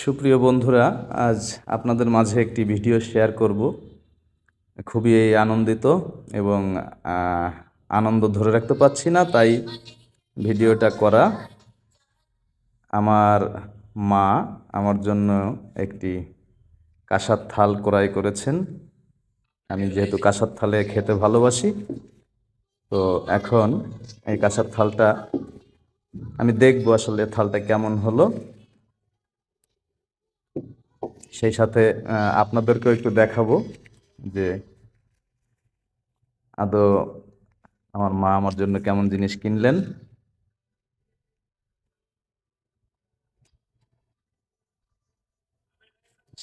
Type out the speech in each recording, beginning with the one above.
সুপ্রিয় বন্ধুরা, আজ আপনাদের মাঝে একটি ভিডিও শেয়ার করব। খুবই আনন্দিত এবং আনন্দ ধরে রাখতে পারছি না, তাই ভিডিওটা করা। আমার মা আমার জন্য একটি কাঁসার থাল ক্রয় করেছেন। আমি যেহেতু কাঁসার থালে খেতে ভালোবাসি, তো এখন এই কাঁসার থালটা আমি দেখব আসলে থালটা কেমন হলো। সেই সাথে আপনাদেরকেও একটু দেখাবো যে আদৌ আমার মা আমার জন্য কেমন জিনিস কিনলেন।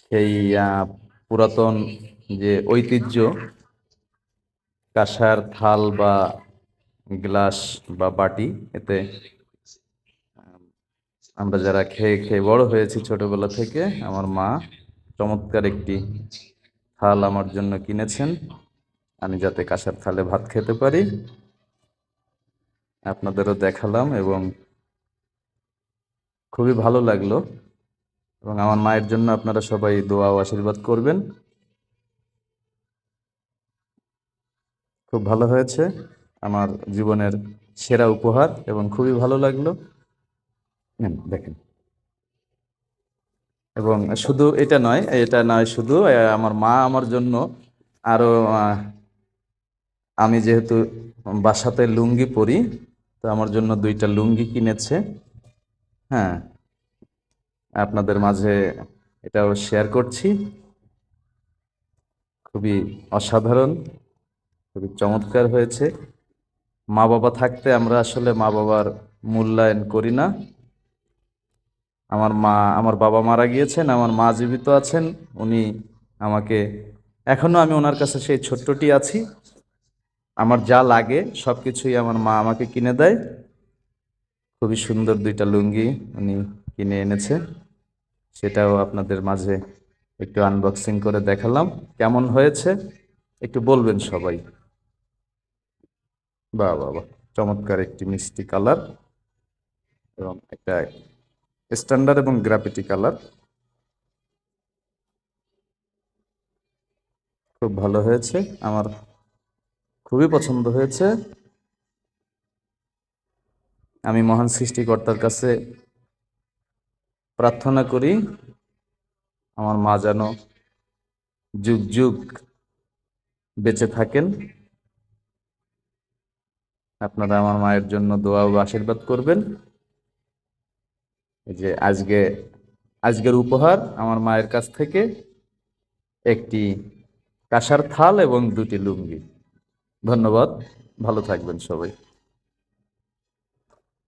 সেই পুরাতন যে ঐতিহ্য, কাঁসার থাল বা গ্লাস বা বাটি, এতে আমরা যারা খেয়ে খেয়ে বড় হয়েছি ছোটবেলা থেকে, আমার মা চমৎকার একটি থাল আমার জন্য কিনেছেন। আমি যাতে কাঁসার থালে ভাত খেতে পারি। আপনাদেরও দেখালাম এবং খুবই ভালো লাগল। এবং আমার মায়ের জন্য আপনারা সবাই দোয়া ও আশীর্বাদ করবেন। খুব ভালো হয়েছে। আমার জীবনের সেরা উপহার এবং খুবই ভালো লাগল। দেখেন। এবং শুধু এটা নয় এটা নয় শুধু আমার মা আমার জন্য আরও আহ, আমি যেহেতু বাসাতে লুঙ্গি পরি তো আমার জন্য দুইটা লুঙ্গি কিনেছে। হ্যাঁ আপনাদের মাঝে এটাও শেয়ার করছি। খুবই অসাধারণ খুবই চমৎকার হয়েছে। মা বাবা থাকতে আমরা আসলে মা বাবার মূল্যায়ন করি না। আমার মা, আমার বাবা মারা গিয়েছেন, আমার মা জীবিত আছেন, উনি আমাকে, এখনও আমি ওনার কাছে সেই ছোট্টটি আছি। আমার যা লাগে সব কিছুই আমার মা আমাকে কিনে দেয়। খুবই সুন্দর দুইটা লুঙ্গি উনি কিনে এনেছে। সেটাও আপনাদের মাঝে একটু আনবক্সিং করে দেখালাম। কেমন হয়েছে? একটু বলবেন সবাই। বাহ বাহ। চমৎকার একটি মিষ্টি কালার এবং একটা স্ট্যান্ডার্ড এবং গ্রাফিটি কালার খুব ভালো হয়েছে, আমার খুবই পছন্দ হয়েছে। আমি মহান সৃষ্টিকর্তার কাছে প্রার্থনা করি, আমার মা যেন যুগ যুগ বেঁচে থাকেন। আপনারা আমার মায়ের জন্য দোয়া ও আশীর্বাদ করবেন। যে আজকে, আজকের উপহার আমার মায়ের কাছ থেকে একটি কাঁসার থাল এবং দুটি লুঙ্গি। ধন্যবাদ, ভালো থাকবেন সবাই।